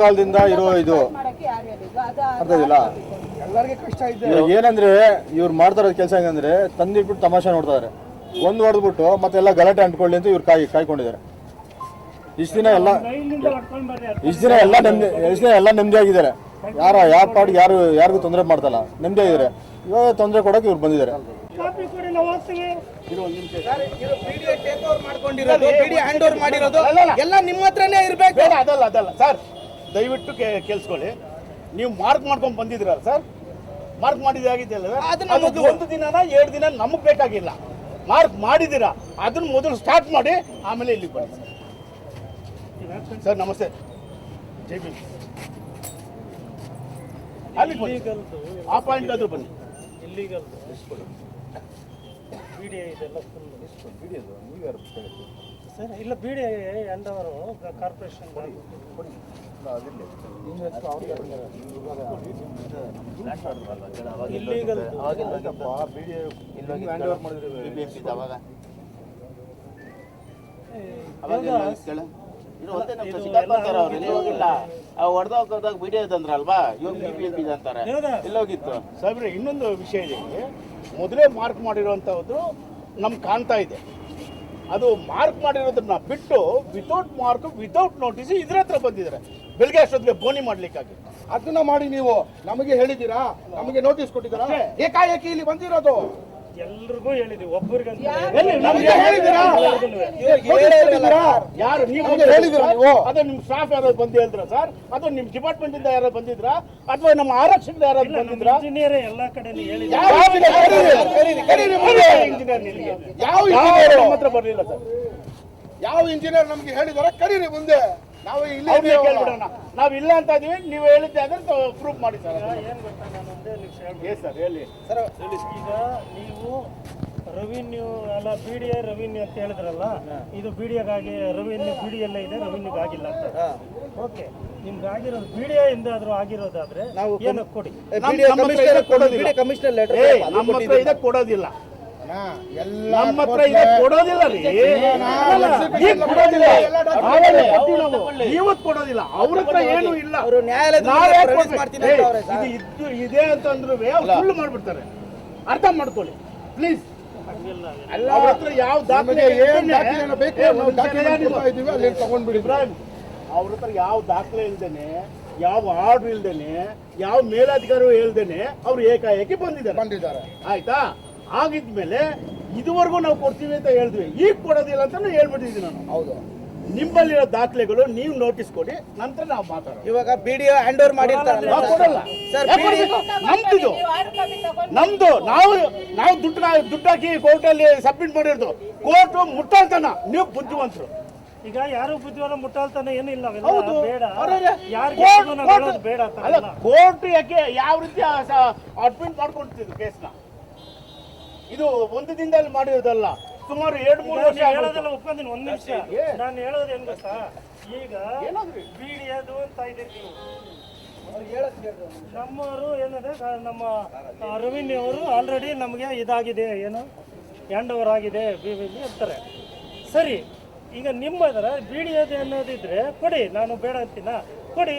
ಕಾಲದಿಂದ ಇರೋ ಇದು ಮಾಡಕ್ಕೆ ಯಾರು ಹೇಳಿದ್ದು? ಅದು ಅರ್ಥ ಆಗಿಲ್ಲ. ಕಷ್ಟ ಇದೆ. ಇವಾಗ ಏನಂದ್ರೆ ಇವ್ರು ಮಾಡ್ತಾ ಇರೋದು ಕೆಲಸ ಹೆಂಗಂದ್ರೆ ತಂದಿಟ್ಬಿಟ್ಟು ತಮಾಷೆ ನೋಡ್ತಾ ಇದಾರೆ. ಒಂದ್ ಹೊಡೆದ್ಬಿಟ್ಟು ಮತ್ತೆಲ್ಲ ಗಲಾಟೆ ಅಂಟ್ಕೊಳ್ಳಿ ಅಂತ ಇವ್ರು ಕಾಯಿ ಕಾಯ್ಕೊಂಡಿದ್ದಾರೆ. ಇಷ್ಟ ದಿನ ಎಲ್ಲ ಇಷ್ಟ ದಿನ ಎಲ್ಲ ನೆಮ್ಮದಿ ಇಷ್ಟು ದಿನ ಎಲ್ಲ ನೆಮ್ಮದಿ ಆಗಿದ್ದಾರೆ ಯಾರ ಯಾರ ಪಾಡಿಗೆ ಯಾರು ಯಾರಿಗೂ ತೊಂದರೆ ಮಾಡ್ತಲ್ಲ ನೆಮ್ಮದಿ ಆಗಿದ್ದಾರೆ ಇವಾಗ ತೊಂದರೆ ಕೊಡೋಕೆ ಇವ್ರು ಬಂದಿದ್ದಾರೆ. ಸರ್, ಇದು ವಿಡಿಯೋ ಟೇಕ್ ಓವರ್ ಮಾಡ್ಕೊಂಡಿರೋದು ವಿಡಿಯೋ ಹ್ಯಾಂಡ್ ಓವರ್ ಮಾಡಿರೋದು ಎಲ್ಲ ನಿಮ್ಮ ಹತ್ರನೇ ಇರ್ಬೇಕು. ಅದಲ್ಲ ಅದಲ್ಲ. ಸರ್ ದಯವಿಟ್ಟು ಕೇಳಿಸ್ಕೊಳ್ಳಿ. ನೀವು ಮಾರ್ಕ್ ಮಾಡ್ಕೊಂಡು ಬಂದಿದ್ದೀರ ಸರ್? ಮಾರ್ಕ್ ಮಾಡಿದಾಗಿದೆಯಲ್ಲ ಸರ್? ಅದು ಅದು ನಮ್ಮದು. ಒಂದು ದಿನನ ಎರಡು ದಿನ ನಮಗೆ ಬೇಕಾಗಿಲ್ಲ. ಮಾರ್ಕ್ ಮಾಡಿದ್ದೀರಾ ಅದನ್ನ ಮೊದಲು ಸ್ಟಾರ್ಟ್ ಮಾಡಿ ಆಮೇಲೆ ಇಲ್ಲಿಗೆ ಬರ್ತೀನಿ ಸರ್ ನಮಸ್ತೆ. ಜೈ ಬಿ ಅಲ್ಲಿ ಬನ್ನಿ. ಆ ಪಾಯಿಂಟ್ ಆದ್ರೂ ಬನ್ನಿ. ಸರ್ ಇಲ್ಲ ಬಿಡಿ ಎಂದವರು ಕಾರ್ಪೊರೇಷನ್ ಇಲ್ಲಿಗಲ್ ಹೊಡೆದೋದಾಗ ವಿಡಿಯೋ ತಂದ್ರಲ್ವಾ ಇವಾಗ ಬಿ ಎಂ ಪಿ ಅಂತಾರೆ ಇಲ್ಲೋಗಿತ್ತು ಎಲ್ಲೋಗಿತ್ತು ಸಾಹೇಬ್ರೆ ಇನ್ನೊಂದು ವಿಷಯ ಇದೆ. ಮೊದಲೇ ಮಾರ್ಕ್ ಮಾಡಿರುವಂಥದ್ದು ನಮ್ಗೆ ಕಾಣ್ತಾ ಇದೆ. ಅದು ಮಾರ್ಕ್ ಮಾಡಿರೋದನ್ನ ಬಿಟ್ಟು ವಿತೌಟ್ ಮಾರ್ಕ್ ವಿತೌಟ್ ನೋಟಿಸ್ ಇದ್ರ ಹತ್ರ ಬಂದಿದ್ದಾರೆ. ಬೆಳಗ್ಗೆ ಅಷ್ಟೊತ್ತಿಗೆ ಬೋನಿ ಮಾಡ್ಲಿಕ್ಕಾಗಿ. ಅದನ್ನ ಮಾಡಿ ನೀವು ನಮಗೆ ಹೇಳಿದ್ದೀರಾ? ನಮಗೆ ನೋಟಿಸ್ ಕೊಟ್ಟಿದ್ದೀರಾ? ಏಕಾಏಕಿ ಇಲ್ಲಿ ಬಂದಿರೋದು. ಎಲ್ರಿಗೂ ಹೇಳಿದ್ವಿ ಒಬ್ಬರಿಗಂತ ಯಾರು ನೀವು ನಮ್ಗೆ ಹೇಳಿದ್ದೀರಾ ನೀವು? ಅದು ನಿಮ್ಮ ಸ್ಟಾಫ್ ಯಾರು ಬಂದು ಹೇಳಿದ್ರ ಸರ್? ಅದು ನಿಮ್ಮ ಡಿಪಾರ್ಟ್ಮೆಂಟ್ ಇಂದ ಯಾರು ಬಂದಿದ್ರಾ? ಅಥವಾ ನಮ್ಮ ಆರಕ್ಷಕರು ಯಾರು ಬಂದಿದ್ರಾ? ಇಂಜಿನಿಯರ್ ಎಲ್ಲಾ ಕಡೆ ಇಂಜಿನಿಯರ್ ಯಾವ ಇಂಜಿನಿಯರ್ ಬರಲಿಲ್ಲ ಸರ್? ಯಾವ ಇಂಜಿನಿಯರ್ ನಮ್ಗೆ ಹೇಳಿದಾರ ಕರೀರಿ ಮುಂದೆ. ನಾವು ಇಲ್ಲಿ. ಕೇಳ್ಬಿಡೋಣ. ನಾವು ಇಲ್ಲ ಅಂತ ಇದೀವಿ ನೀವು ಹೇಳಿದ್ದೆ ಅಂದ್ರೆ ಪ್ರೂಫ್ ಮಾಡಿ ಸರ್. ಏನ್ ಗೊತ್ತಾ ನಾನು ಒಂದೇ ನಿಮಿಷ ಹೇಳಿ ಸರ್ ಹೇಳಿ. ಈಗ ನೀವು ರೆವಿನ್ಯೂ ಅಲ್ಲ ಬಿ ಡಿ ಎ ರೆವಿನ್ಯೂ ಅಂತ ಹೇಳಿದ್ರಲ್ಲ ಇದು ಬಿ ಡಿ ಎಗಾಗಿ ರೆವಿನ್ಯೂ ಬಿ ಡಿ ಎಲ್ಲ ಇದೆ ರೆವಿನ್ಯೂಗೆ ಆಗಿಲ್ಲ ಅಂತ. ಓಕೆ ನಿಮ್ಗೆ ಆಗಿರೋದು ಬಿ ಡಿ ಎ ಆಗಿರೋದಾದ್ರೆ ಏನೋ ಕೊಡಿ? ಕಮಿಷನರ್ ಕೊಡೋದಿಲ್ಲ. ನಮ್ಮ ಹತ್ರ ಇದೆ ಕೊಡೋದಿಲ್ಲ. ನಮ್ಮ ಹತ್ರ ಇದೆ ಕೊಡೋದಿಲ್ಲ ರೀ. ಈಗ ಕೊಡೋದಿಲ್ಲ. ಆಮೇಲೆ ಕೊಟ್ಟಿ ನಾವು. ಇವತ್ತು ಕೊಡೋದಿಲ್ಲ. ಅವ್ರ ಹತ್ರ ಏನು ಇಲ್ಲ. ನಾವ್ ಯಾಕ್ ಕೊಡ್ಬೇಕು? ಏ, ಇದು ಇದ್ದು ಇದೆ ಅಂತಂದ್ರು ಸುಳ್ಳು ಮಾಡ್ಬಿಡ್ತಾರೆ. ಅರ್ಥ ಮಾಡ್ಕೊಳ್ಳಿ. ಪ್ಲೀಸ್. ಅವ್ರ ಹತ್ರ ಯಾವ ದಾಖಲೆ ಏನ್ ಬೇಕು? ಅಲ್ಲಿ ತಗೊಂಡ್ಬಿಡಿ. ಇಬ್ರಾಹಿಂ ಅವ್ರ ಹತ್ರ ಯಾವ ದಾಖಲೆ ಇಲ್ದೇನೆ ಯಾವ ಆರ್ಡರ್ ಇಲ್ದೇನೆ ಯಾವ ಮೇಲಾಧಿಕಾರಿ ಹೇಳ್ದೇನೆ ಅವ್ರು ಏಕಾಏಕಿ ಬಂದಿದ್ದಾರೆ. ಬಂದಿದ್ದಾರೆ. ಆಯ್ತಾ? ಆಗಿದ್ಮೇಲೆ ಇದುವರೆಗೂ ನಾವು ಕೊಡ್ತೀವಿ ಅಂತ ಹೇಳಿದ್ವಿ. ಈಗ ಕೊಡೋದಿಲ್ಲ ಅಂತ ಹೇಳ್ಬಿಟ್ಟಿದ್ದೀನಿ ನಾನು. ಹೌದು. ನಿಮ್ಮಲ್ಲಿರೋ ದಾಖಲೆಗಳು ನೀವು ನೋಟಿಸ್ ಕೊಡಿ ನಂತರ ನಾವು ಮಾತಾಡೋಣ ಇವಾಗ ಬಿಡಿಒ ಹ್ಯಾಂಡ್ ಓವರ್ ಮಾಡಿರ್ತಾರಲ್ಲ. ನಾವು ಕೊಡಲ್ಲ. ಸರ್, ನಮ್ದಿದು. ನಮ್ದು. ನಾವು ನಾವು ದುಡ್ಡು ದುಡ್ಡು ಹಾಕಿ ಕೋರ್ಟಲ್ಲಿ ಸಬ್ಮಿಟ್ ಮಾಡಿರೋದು. ಕೋರ್ಟ್ ಮುಟ್ಟಾಳ್ತಾನ. ನೀವು ಬುದ್ಧಿವಂತರು. ಈಗ ಯಾರು ಬುದ್ಧಿವಾದ ಮುಟ್ಟಾಳ್ತಾನೆ ಏನಿಲ್ಲ ಹೌದು. ಬೇಡ. ಅಲ್ಲ. ಕೋರ್ಟ್ ಯಾಕೆ ಯಾವ ರೀತಿ ಅಡ್ಮಿಟ್ ಮಾಡ್ಕೊಳ್ತಿದ್ರು ಕೇಸ್ನ ಇದು ಒಂದು ದಿನದಲ್ಲಿ ಮಾಡಿರೋದಲ್ಲ ಸುಮಾರು ಎರಡು ಮೂರು ವರ್ಷ ಹೇಳೋದಿಲ್ಲ ಒಪ್ಕೊಂತೀನಿ ಒಂದ್ ನಿಮಿಷ. ನಾನು ಹೇಳೋದು ಏನ್ ಗೊತ್ತಾ? ಈಗ ಬೀಡಿಯದು ಅಂತ ಇದ್ದೀವಿ ನಮ್ಮವರು ಏನಿದೆ ನಮ್ಮ ರೆವಿನ್ಯೂ ಅವರು ಆಲ್ರೆಡಿ ನಮಗೆ ಇದಾಗಿದೆ ಏನು? ಹ್ಯಾಂಡ್ ಓವರ್ ಆಗಿದೆ ಬಿ ಬಿ ಬಿ ಅಂತಾರೆ. ಸರಿ ಈಗ ನಿಮ್ಮ ಹತ್ರ ಬಿಡಿಯೋದು ಅನ್ನೋದಿದ್ರೆ ಕೊಡಿ ನಾನು ಬೇಡ ಅಂತೀನ? ಕೊಡಿ.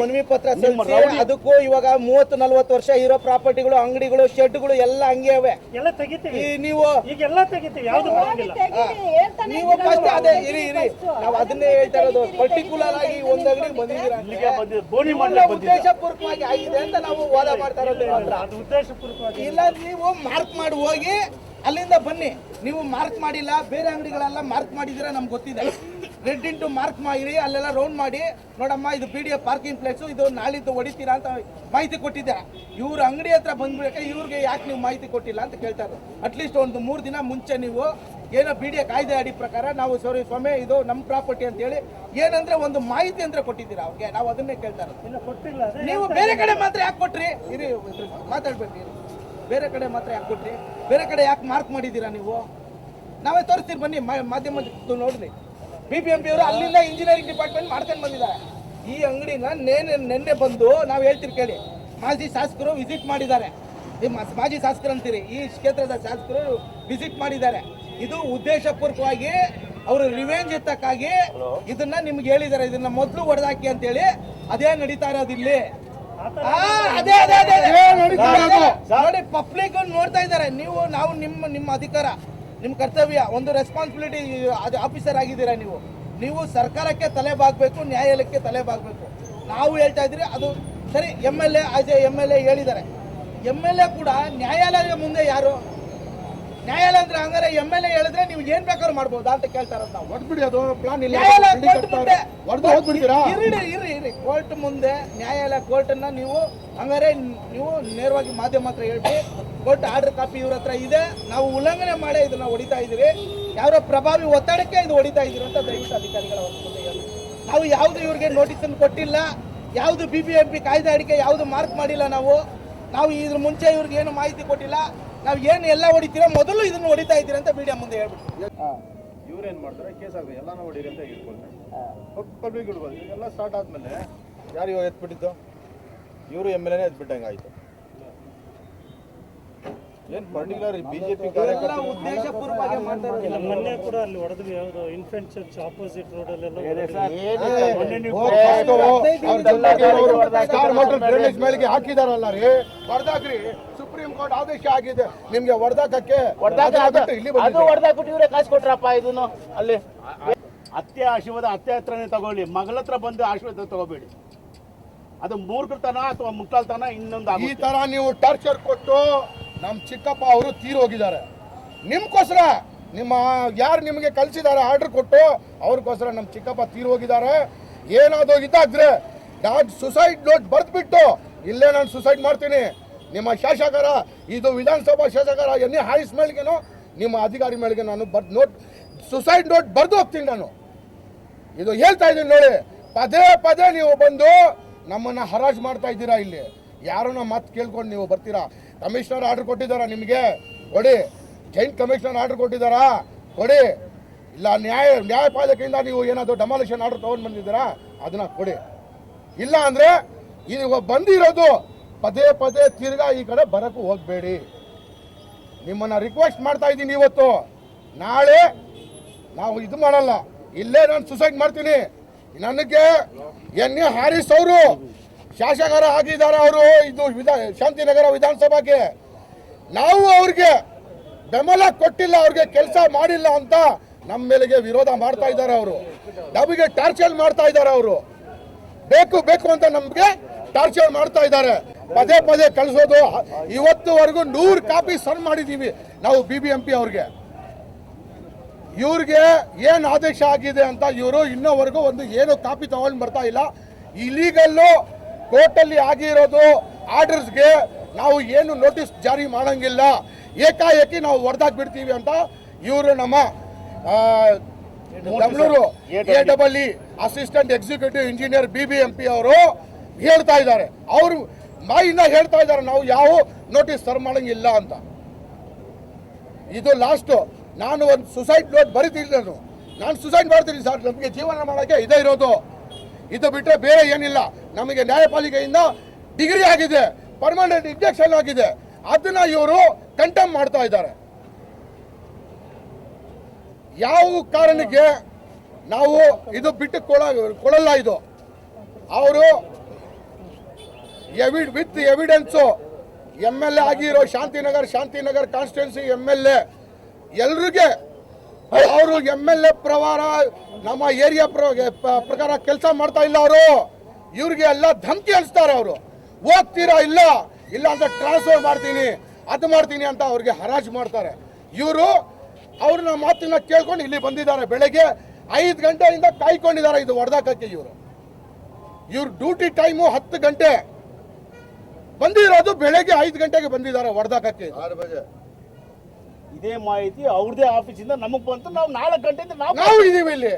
ಮನವಿ ಪತ್ರ ಸಲ್ಲಿಸಿ ಅದಕ್ಕೂ ಇವಾಗ ಮೂವತ್ತು ನಲ್ವತ್ತು ವರ್ಷ ಇರೋ ಪ್ರಾಪರ್ಟಿಗಳು ಅಂಗಡಿಗಳು ಶೆಡ್ಗಳು ಎಲ್ಲ ಹಂಗೆ ಅವೆ ಎಲ್ಲ ತೆಗಿತೀವಿ. ಈ ನೀವು ತೆಗಿತೀವಿ ಯಾವ್ದು ನೀವು? ಫಸ್ಟ್ ಅದೇ ಇರಿ ಇರಿ. ನಾವು ಅದನ್ನೇ ಹೇಳ್ತಾ ಇರೋದು. ಪರ್ಟಿಕ್ಯುಲರ್ ಆಗಿ ಒಂದ್ ಅಂಗಡಿ ಬಂದಿದ್ದೀರಾ ಇಲ್ಲಿಗೆ ಬಂದಿದ್ದು ಬೋನಿ ಮಾಡ್ಲಿಕ್ಕೆ ಉದ್ದೇಶಪೂರ್ವಕವಾಗಿ ಆಗಿದೆ ಅಂತ ನಾವು ವಾದ ಮಾಡ್ತಾ ಇರೋದು. ಅದು ಉದ್ದೇಶಪೂರ್ವಕವಾಗಿ ಇಲ್ಲ ನೀವು ಮಾರ್ಕ್ ಮಾಡಿ ಹೋಗಿ ಅಲ್ಲಿಂದ ಬನ್ನಿ. ನೀವು ಮಾರ್ಕ್ ಮಾಡಿಲ್ಲ ಬೇರೆ ಅಂಗಡಿಗಳೆಲ್ಲ ಮಾರ್ಕ್ ಮಾಡಿದಿರ ನಮ್ಗೆ ಗೊತ್ತಿದೆ. ರೆಡ್ ಇಂಟು ಮಾರ್ಕ್ ಮಾಡಿ ಅಲ್ಲೆಲ್ಲ ರೌಂಡ್ ಮಾಡಿ ನೋಡಮ್ಮ ಇದು P D F parking place ಇದು ನಾಳಿದ್ದು ಹೊಡಿತೀರಾ ಅಂತ ಮಾಹಿತಿ ಕೊಟ್ಟಿದ್ದಾರೆ ಇವ್ರ ಅಂಗಡಿ ಹತ್ರ ಬಂದ್ಬಿಡಕ್ಕೆ ಇವ್ರಿಗೆ ಯಾಕೆ ನೀವು ಮಾಹಿತಿ ಕೊಟ್ಟಿಲ್ಲ ಅಂತ ಕೇಳ್ತಾರೆ ಅಟ್ಲೀಸ್ಟ್ ಒಂದು ಮೂರು ದಿನ ಮುಂಚೆ ನೀವು ಏನೋ ಬಿ ಡಿ ಎ ಕಾಯ್ದೆ ಅಡಿ ಪ್ರಕಾರ ನಾವು ಸಾರಿ ಸ್ವಾಮಿ ಇದು ನಮ್ಮ ಪ್ರಾಪರ್ಟಿ ಅಂತ ಹೇಳಿ ಏನಂದ್ರೆ ಒಂದು ಮಾಹಿತಿ ಅಂದ್ರೆ ಕೊಟ್ಟಿದ್ದೀರಾ ಅವ್ರಿಗೆ? ನಾವು ಅದನ್ನೇ ಕೇಳ್ತಾರೆ ನೀವು ಬೇರೆ ಕಡೆ ಮಾತ್ರ ಯಾಕೆ ಕೊಟ್ರಿ? ಇರಿ ಮಾತಾಡ್ಬೇಕು ಬೇರೆ ಕಡೆ ಮಾತ್ರ ಯಾಕೆ ಕೊಟ್ರಿ? ಬೇರೆ ಕಡೆ ಯಾಕೆ ಮಾರ್ಕ್ ಮಾಡಿದ್ದೀರಾ ನೀವು? ನಾವೇ ತೋರಿಸ್ತೀರಿ ಬನ್ನಿ ಮಾ- ಮಾಧ್ಯಮದ ನೋಡ್ರಿ. ಬಿ ಪಿ ಎಂ ಪಿ ಅವರು ಅಲ್ಲಿಂದ ಇಂಜಿನಿಯರಿಂಗ್ ಡಿಪಾರ್ಟ್ಮೆಂಟ್ ಮಾಡ್ಕೊಂಡು ಬಂದಿದ್ದಾರೆ. ಈ ಅಂಗಡಿನ ನೇನೆ ನಿನ್ನೆ ಬಂದು ನಾವು ಹೇಳ್ತೀರಿ ಕೇಳಿ. ಮಾಜಿ ಶಾಸಕರು ವಿಸಿಟ್ ಮಾಡಿದ್ದಾರೆ. ಮಾಜಿ ಶಾಸಕರು ಅಂತೀರಿ ಈ ಕ್ಷೇತ್ರದ ಶಾಸಕರು ವಿಸಿಟ್ ಮಾಡಿದ್ದಾರೆ. ಇದು ಉದ್ದೇಶಪೂರ್ವಕವಾಗಿ ಅವರು ರಿವೆಂಜ್ ಎತ್ತಕ್ಕಾಗಿ ಇದನ್ನ ನಿಮ್ಗೆ ಹೇಳಿದ್ದಾರೆ. ಇದನ್ನ ಮೊದಲು ಹೊಡೆದಾಕಿ ಅಂತೇಳಿ ಅದೇ ನಡೀತಾ ಇರೋದು ಇಲ್ಲಿ. ಆ, ಅದೇ ಅದೇ ಅದೇ ಅದೇ. ನೋಡಿ ಪಬ್ಲಿಕ್ ನೋಡ್ತಾ ಇದ್ದಾರೆ. ನೀವು ನಾವು ನಿಮ್ಮ ನಿಮ್ಮ ಅಧಿಕಾರ. ನಿಮ್ಮ ಕರ್ತವ್ಯ, ಒಂದು ರೆಸ್ಪಾನ್ಸಿಬಿಲಿಟಿ ಅದು ಆಫೀಸರ್ ಆಗಿದ್ದೀರಾ ನೀವು? ನೀವು ಸರ್ಕಾರಕ್ಕೆ ತಲೆ ಬಾಗಬೇಕು, ನ್ಯಾಯಾಲಯಕ್ಕೆ ತಲೆ ಬಾಗಬೇಕು. ನಾವು ಹೇಳ್ತಾ ಇದ್ರಿ ಅದು ಸರಿ M L A M L A A ಹೇಳಿದ್ದಾರೆ. ಎಂ ಎಲ್ ಎ ಕೂಡ ನ್ಯಾಯಾಲಯದ ಮುಂದೆ ಯಾರು ನ್ಯಾಯಾಲಯ ಅಂದ್ರೆ ಹಂಗಾರೆ ಎಂ ಎಲ್ ಎ ಹೇಳಿದ್ರೆ ನೀವು ಏನ್ ಬೇಕಾದ್ರೂ ಮಾಡ್ಬೋದಾ ಅಂತ ಕೇಳ್ತಾರ ನಾವು ಹೊಡ್ಬಿಡಿ ಅದು ಪ್ಲಾನ್ ಇಲ್ಲ. ನ್ಯಾಯಾಲಯ ಕೋರ್ಟ್ ಮುಂದೆ ಹೊಡೆದು ಹೋಗ್ಬಿಡ್ತೀರಾ? ಇರ್ರಿ ಇರ್ರಿ ಇರ್ರಿ ಕೋರ್ಟ್ ಮುಂದೆ ನ್ಯಾಯಾಲಯ ಕೋರ್ಟ್ ಅನ್ನ ನೀವು ಹಂಗಾರೆ ನೀವು ನೇರವಾಗಿ ಮಾಧ್ಯಮ ಹತ್ರ ಹೇಳ್ಬಿಡಿ. ಕೋರ್ಟ್ ಆರ್ಡರ್ ಕಾಪಿ ಇವ್ರ ಹತ್ರ ಇದೆ. ನಾವು ಉಲ್ಲಂಘನೆ ಮಾಡೇ ಇದನ್ನ ಹೊಡಿತಾ ಇದೀವಿ. ಯಾರೋ ಪ್ರಭಾವಿ ಒತ್ತಡಕ್ಕೆ ಇದು ಹೊಡಿತಾ ಇದೀರ ಅಂತ ದಯವಿಟ್ಟು ಅಧಿಕಾರಿಗಳ ನಾವು ಯಾವ್ದು ಇವ್ರಿಗೆ ನೋಟಿಸ್ ಅನ್ನು ಕೊಟ್ಟಿಲ್ಲ ಯಾವುದು ಬಿ ಬಿ ಎಂ ಪಿ ಕಾಯ್ದೆ ಅಡಿಕೆ ಯಾವುದು ಮಾರ್ಕ್ ಮಾಡಿಲ್ಲ ನಾವು ನಾವು ಇದ್ರ ಮುಂಚೆ ಇವ್ರಿಗೆ ಏನು ಮಾಹಿತಿ ಕೊಟ್ಟಿಲ್ಲ ನಾವು ಏನು ಎಲ್ಲ ಹೊಡಿತೀರಾ ಮೊದಲು ಇದನ್ನ ಹೊಡಿತಾ ಇದ್ದೀರಾ ಅಂತ ಮೀಡಿಯಾ ಮುಂದೆ ಹೇಳ್ಬಿಟ್ಟು. ಇವ್ರೇನ್ ಮಾಡ್ತಾರೆ? ಕೇಸ್ ಆಗಿದೆ ಎಲ್ಲಾನು ಹೊಡಿರಿ ಅಂತ ಇಟ್ಕೊಳ್ತಾರೆ ಪಬ್ಲಿಕ್ ಇಡ್ಬೋದು. ಎಲ್ಲ ಸ್ಟಾರ್ಟ್ ಆದ್ಮೇಲೆ ಯಾರು ಇವಾಗ ಎತ್ಬಿಟ್ಟಿದ್ದು? ಇವರು ಎಂ ಎಲ್ ಎನೇ ಎತ್ಬಿಟ್ಟಂಗೆ ಆಯ್ತು. ಏನು ಪರ್ಟಿಕ್ಯುಲರ್ ಬಿಜೆಪಿ ಎಲ್ಲ ಕಾರ್ಯಕರ್ತರು ಮೊನ್ನೆ ಕೂಡ ಅಲ್ಲಿ ಹೊಡೆದ್ವಿ. ಯಾವುದು infant church opposite star drainage ಮೇಲೆಗೆ ಹಾಕಿದಾರಲ್ಲ ರೀ. ಹೊಡೆದಾಕ್ರಿ ಸುಪ್ರೀಂ ಕೋರ್ಟ್ ಆದೇಶ ಆಗಿದೆ. ನಿಮ್ಗೆ ಹೊಡೆದಾಕಕ್ಕೆ ಇಲ್ಲಿ ಅದು. ಹೊಡೆದಾಕ್ಬಿಟ್ಟು ಇವರೇ ಕಾಸು ಕೊಟ್ರಪ್ಪ ಇದನ್ನು ಅಲ್ಲಿ. ಅತ್ತೆ ಆಶೀರ್ವಾದ ಅತ್ತೆ ಹತ್ರನೇ ತಗೊಳ್ಳಿ. ಮಗಳ ಹತ್ರ ಬಂದು ಆಶೀರ್ವಾದ ತಗೋಬೇಡಿ. ಅದು ಮೂರ್ಖತನ ಅಥವಾ ಮುಟ್ಟಾಳ್ತನ ಇನ್ನೊಂದು ಈ. ತರ ನೀವು ಟಾರ್ಚರ್ ಕೊಟ್ಟು ನಮ್ಮ ಚಿಕ್ಕಪ್ಪ ಅವರು ತೀರ್ ಹೋಗಿದ್ದಾರೆ. ನಿಮ್ಗೋಸ್ಕರ ನಿಮ್ಮ ಯಾರು ನಿಮಗೆ ಕಲಿಸಿದ್ದಾರೆ ಆರ್ಡರ್ ಕೊಟ್ಟು ಅವ್ರಿಗೋಸ್ಕರ ನಮ್ಮ ಚಿಕ್ಕಪ್ಪ ತೀರ್ ಹೋಗಿದ್ದಾರೆ. ಏನಾದ್ರು ಇದಾದ್ರೆ ಡಾಟ್ ಸುಸೈಡ್ ನೋಟ್ ಬರ್ದ್ಬಿಟ್ಟು ಇಲ್ಲೇ ನಾನು ಸುಸೈಡ್ ಮಾಡ್ತೀನಿ. ನಿಮ್ಮ ಶಾಸಕರ, ಇದು ವಿಧಾನಸಭಾ ಶಾಸಕರ ಎನ್ನೇ ಹಾಯಿಸ್ ಮೇಲ್ಗೆನೋ, ನಿಮ್ಮ ಅಧಿಕಾರಿ ಮೇಲ್ಗೆ ನಾನು ಬರ್ ನೋಟ್ ಸುಸೈಡ್ ನೋಟ್ ಬರೆದು ಹೋಗ್ತೀನಿ ನಾನು. ಇದು ಹೇಳ್ತಾ ಇದ್ದೀನಿ ನೋಡಿ, ಪದೇ ಪದೇ ನೀವು ಬಂದು ನಮ್ಮನ್ನು ಹರಾಜ್ ಮಾಡ್ತಾ ಇದ್ದೀರಾ ಇಲ್ಲಿ. ಯಾರನ್ನ ಮಾತು ಕೇಳ್ಕೊಂಡು ನೀವು ಬರ್ತೀರಾ? ಕಮಿಷನರ್ ಆರ್ಡರ್ ಕೊಟ್ಟಿದ್ದಾರಾ ನಿಮಗೆ? ಕೊಡಿ. ಜೈಂಟ್ ಕಮಿಷನರ್ ಆರ್ಡರ್ ಕೊಟ್ಟಿದ್ದಾರಾ? ಕೊಡಿ. ಇಲ್ಲ, ನ್ಯಾಯ, ನ್ಯಾಯಪಾಲಕೆಯಿಂದ ನೀವು ಏನಾದರೂ ಡೆಮಾಲಿಷನ್ ಆರ್ಡರ್ ತೊಗೊಂಡು ಬಂದಿದ್ದೀರಾ? ಅದನ್ನ ಕೊಡಿ. ಇಲ್ಲ ಅಂದರೆ, ಈಗ ಬಂದಿರೋದು ಪದೇ ಪದೇ ತಿರ್ಗಾ ಈ ಕಡೆ ಬರಕ್ಕೂ ಹೋಗಬೇಡಿ. ನಿಮ್ಮನ್ನ ರಿಕ್ವೆಸ್ಟ್ ಮಾಡ್ತಾ ಇದ್ದೀನಿ ಇವತ್ತು. ನಾಳೆ ನಾವು ಇದು ಮಾಡಲ್ಲ. ಇಲ್ಲೇ ನಾನು ಸುಸೈಡ್ ಮಾಡ್ತೀನಿ. ನನಗೆ ಎನ್ ಎ ಹ್ಯಾರಿಸ್ ಅವರು, ಶಾಸಕರ ಆಗಿದ್ದಾರೆ ಅವರು, ಇದು ವಿಧಾ, ಶಾಂತಿನಗರ ವಿಧಾನಸಭೆಗೆ ನಾವು ಅವ್ರಿಗೆ ಬೆಂಬಲ ಕೊಟ್ಟಿಲ್ಲ, ಅವ್ರಿಗೆ ಕೆಲಸ ಮಾಡಿಲ್ಲ ಅಂತ ನಮ್ಮ ಮೇಲೆಗೆ ವಿರೋಧ ಮಾಡ್ತಾ ಇದ್ದಾರೆ ಅವರು. ನಮಗೆ ಟಾರ್ಚರ್ ಮಾಡ್ತಾ ಇದ್ದಾರೆ ಅವರು. ಬೇಕು ಬೇಕು ಅಂತ ನಮ್ಗೆ ಟಾರ್ಚರ್ ಮಾಡ್ತಾ ಇದ್ದಾರೆ. ಪದೇ ಪದೇ ಕಳಿಸೋದು. ಇವತ್ತುವರೆಗೂ ನೂರು ಕಾಪಿ ಸರ್ ಮಾಡಿದ್ದೀವಿ ನಾವು ಬಿ ಬಿ ಎಂ ಪಿ ಅವ್ರಿಗೆ. ಇವ್ರಿಗೆ ಏನು ಆದೇಶ ಆಗಿದೆ ಅಂತ ಇವರು ಇನ್ನೋವರೆಗೂ ಒಂದು ಏನು ಕಾಪಿ ತಗೊಂಡು ಬರ್ತಾ ಇಲ್ಲ. ಇಲೀಗಲ್ಲು ಕೋರ್ಟಲ್ಲಿ ಆಗಿರೋದು ಆರ್ಡರ್ಸ್ಗೆ ನಾವು ಏನು ನೋಟಿಸ್ ಜಾರಿ ಮಾಡಂಗಿಲ್ಲ. ಏಕಾಏಕಿ ನಾವು ಹೊಡೆದಾಕ್ ಬಿಡ್ತೀವಿ ಅಂತ ಇವರು ನಮ್ಮ Bengaluru A double E. Assistant executive engineer B B M P ಅವರು ಹೇಳ್ತಾ ಇದ್ದಾರೆ. ಅವರು ಬಾಯಿಂದ ಹೇಳ್ತಾ ಇದ್ದಾರೆ, ನಾವು ಯಾವ ನೋಟಿಸ್ ಸರ್ ಮಾಡಂಗಿಲ್ಲ ಅಂತ. ಇದು ಲಾಸ್ಟು ನಾನು ಒಂದು ಸುಸೈಡ್ ನೋಟ್ ಬರೀತೀನಿ ನಾನು. ನಾನು ಸುಸೈಡ್ ಮಾಡ್ತೀನಿ ಸರ್, ನಮಗೆ ಜೀವನ ಮಾಡೋಕ್ಕೆ ಇದೇ ಇರೋದು. ಇದು ಬಿಟ್ಟರೆ ಬೇರೆ ಏನಿಲ್ಲ. ನಮಗೆ ನ್ಯಾಯಪಾಲಿಕೆಯಿಂದ ಡಿಗ್ರಿ ಆಗಿದೆ ಪರ್ಮನೆಂಟ್ ಇಂಜೆಕ್ಷನ್ ಆಗಿದೆ. ಅದನ್ನ ಇವರು ಕಂಟೆಮ್ ಮಾಡ್ತಾ ಇದ್ದಾರೆ. ಯಾವ ಕಾರಣಕ್ಕೆ ನಾವು ಇದು ಬಿಟ್ಟು ಕೊಡ ಕೊಡಲ್ಲ ಇದು. ಅವರು ಎವಿ with evidence M L A ಆಗಿರೋ Shantinagar Shantinagar constituency M L A ಎಲ್ರಿಗೆ ಅವರು ಎಂ ಎಲ್ ಎ ಪ್ರವಾರ, ನಮ್ಮ ಏರಿಯಾ ಪ್ರಕಾರ ಕೆಲಸ ಮಾಡ್ತಾ ಇಲ್ಲ ಅವರು. ಇವ್ರಿಗೆ ಎಲ್ಲ ಧಮಕಿ ಹಂಚ್ತಾರೆ ಅವರು. ಹೋಗ್ತೀರಾ ಇಲ್ಲ? ಇಲ್ಲ ಅಂತ ಟ್ರಾನ್ಸ್ಫರ್ ಮಾಡ್ತೀನಿ, ಅದು ಮಾಡ್ತೀನಿ ಅಂತ ಅವ್ರಿಗೆ ಹರಾಜು ಮಾಡ್ತಾರೆ. ಇವರು ಅವ್ರನ್ನ ಮಾತನ್ನ ಕೇಳ್ಕೊಂಡು ಇಲ್ಲಿ ಬಂದಿದ್ದಾರೆ ಬೆಳಗ್ಗೆ, ಐದು ಗಂಟೆಯಿಂದ ಕಾಯ್ಕೊಂಡಿದ್ದಾರೆ ಇದು ಹೊಡೆದಾಕಕ್ಕೆ ಇವರು. ಇವ್ರ ಡ್ಯೂಟಿ ಟೈಮು ಹತ್ತು ಗಂಟೆ. ಬಂದಿರೋದು ಬೆಳಗ್ಗೆ ಐದು ಗಂಟೆಗೆ ಬಂದಿದ್ದಾರೆ ಹೊಡೆದಾಕಕ್ಕೆ ಇದೇ ಮಾಹಿತಿ ಅವ್ರದೇ ಆಫೀಸಿಂದ ನಮಗ್ ಬಂತು. ನಾವು ನಾಲ್ಕು ಗಂಟೆಯಿಂದ ನಾವು ನಾವು ಇದೀವಿ ಇಲ್ಲಿ.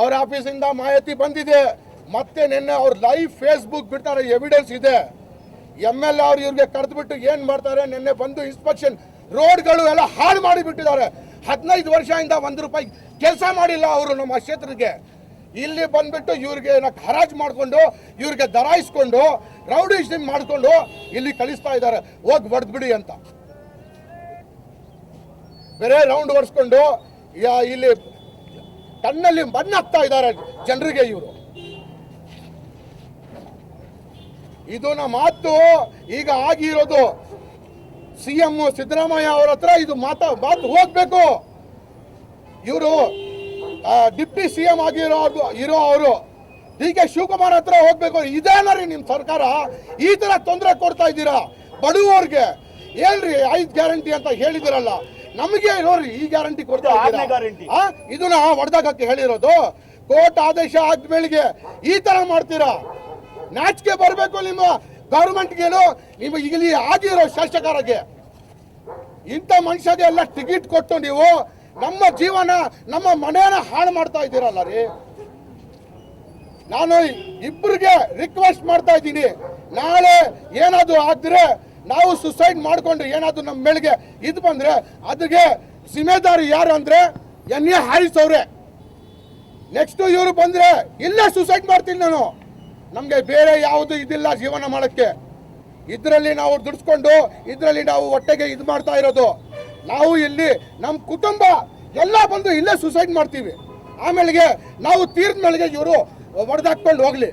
ಅವ್ರ ಆಫೀಸಿಂದ ಮಾಹಿತಿ ಬಂದಿದೆ. ಮತ್ತೆ ನಿನ್ನೆ ಅವ್ರ ಲೈವ್ ಫೇಸ್ಬುಕ್ ಬಿಡ್ತಾರೆ ಎವಿಡೆನ್ಸ್ ಇದೆ. ಎಂ ಎಲ್ ಅವ್ರು ಇವ್ರಿಗೆ ಕರೆದ್ಬಿಟ್ಟು ಏನ್ ಮಾಡ್ತಾರೆ ನಿನ್ನೆ ಬಂದು ಇನ್ಸ್ಪೆಕ್ಷನ್ ರೋಡ್ಗಳು ಎಲ್ಲ ಹಾಳು ಮಾಡಿ ಬಿಟ್ಟಿದ್ದಾರೆ ಹದಿನೈದು ವರ್ಷದಿಂದ ಒಂದು ರೂಪಾಯಿ ಕೆಲಸ ಮಾಡಿಲ್ಲ ಅವರು ನಮ್ಮ ಕ್ಷೇತ್ರಕ್ಕೆ ಇಲ್ಲಿ ಬಂದ್ಬಿಟ್ಟು ಇವ್ರಿಗೆ ಹರಾಜ್ ಮಾಡ್ಕೊಂಡು, ಇವ್ರಿಗೆ ದರಾಯಿಸ್ಕೊಂಡು ರೌಡಿ ಮಾಡಿಕೊಂಡು ಇಲ್ಲಿ ಕಳಿಸ್ತಾ ಇದ್ದಾರೆ. ಹೋಗಿ ಹೊಡೆದ್ಬಿಡಿ ಅಂತ. ಬೇರೆ ರೌಂಡ್ ಹೊಡ್ಸ್ಕೊಂಡು ಇಲ್ಲಿ ಕಣ್ಣಲ್ಲಿ ಮಣ್ಣು ಹಾಕ್ತಾ ಇದ್ದಾರೆ ಜನರಿಗೆ ಇವರು. ಇದು ನಮ್ಮ ಮಾತು. ಈಗ ಆಗಿರೋದು ಸಿ ಎಂ ಸಿದ್ದರಾಮಯ್ಯ ಅವ್ರ ಹತ್ರ ಇದು ಮಾತಾ ಮಾತು ಹೋಗ್ಬೇಕು. ಇವರು ಡಿಪ್ಟಿ ಸಿ ಎಂ ಆಗಿರೋ ಇರೋ ಅವರು ಡಿ ಕೆ ಶಿವಕುಮಾರ್ ಹತ್ರ ಹೋಗ್ಬೇಕು. ಇದೇನ ರೀ ನಿಮ್ಮ ಸರ್ಕಾರ. ಈ ತರ ತೊಂದರೆ ಕೊಡ್ತಾ ಇದ್ದೀರಾ? ಬಡವರಿಗೆ. ಏನ್ರಿ ಐದು ಗ್ಯಾರಂಟಿ ಅಂತ ಹೇಳಿದಿರಲ್ಲ. ನಮಗೆ ನೋಡ್ರಿ ಈ ಗ್ಯಾರಂಟಿ ಕೊಡ್ತಾ? ಇದನ್ನ ಹೊಡೆದಾಕಕ್ಕೆ ಹೇಳಿರೋದು. ಕೋರ್ಟ್ ಆದೇಶ ಆದ್ಮೇಲೆಗೆ ಈ ತರ ಮಾಡ್ತೀರಾ? ನಾಚಿಕೆ ಬರಬೇಕು ನಿಮ್ಮ ಗೌರ್ಮೆಂಟ್ಗೇನು? ನಿಮ್ಮ ಇಲ್ಲಿ ಆಗಿರೋ ಶಾಸಕರಿಗೆ. ಇಂಥ ಮನುಷ್ಯಗೆ ಎಲ್ಲ ಟಿಕೆಟ್ ಕೊಟ್ಟು ನೀವು ನಮ್ಮ ಜೀವನ, ನಮ್ಮ ಮನೆಯನ್ನ ಹಾಳು ಮಾಡ್ತಾ ಇದ್ದೀರಲ್ಲ ರೀ? ನಾನು ಇಬ್ಬರಿಗೆ ರಿಕ್ವೆಸ್ಟ್ ಮಾಡ್ತಾ ಇದ್ದೀನಿ. ನಾಳೆ ಏನಾದರೂ ಆದ್ರೆ ನಾವು ಸುಸೈಡ್ ಮಾಡ್ಕೊಂಡ್ರೆ ಏನಾದರೂ ನಮ್ಮ ಮೇಳಿಗೆ ಇದು ಬಂದ್ರೆ ಅದಕ್ಕೆ ಜಿಮ್ಮೆದಾರಿ ಯಾರು ಅಂದ್ರೆ ಎನ್ ಎ ಹ್ಯಾರಿಸ್ ಅವ್ರೆ. ನೆಕ್ಸ್ಟ್ ಇವರು ಬಂದ್ರೆ ಇಲ್ಲೇ ಸುಸೈಡ್ ಮಾಡ್ತೀನಿ ನಾನು. ನಮಗೆ ಬೇರೆ ಯಾವುದು ಇದಿಲ್ಲ ಜೀವನ ಮಾಡಕ್ಕೆ. ಇದರಲ್ಲಿ ನಾವು ದುಡಿಸ್ಕೊಂಡು, ಇದರಲ್ಲಿ ನಾವು ಹೊಟ್ಟೆಗೆ ಇದು ಮಾಡ್ತಾ ಇರೋದು. ನಾವು ಇಲ್ಲಿ ನಮ್ಮ ಕುಟುಂಬ ಎಲ್ಲ ಬಂದು ಇಲ್ಲೇ ಸುಸೈಡ್ ಮಾಡ್ತೀವಿ. ಆಮೇಲೆಗೆ ನಾವು ತೀರ್ದ ಮೇಲೆಗೆ ಇವರು ಹೊಡೆದಾಕ್ಕೊಂಡು ಹೋಗ್ಲಿ.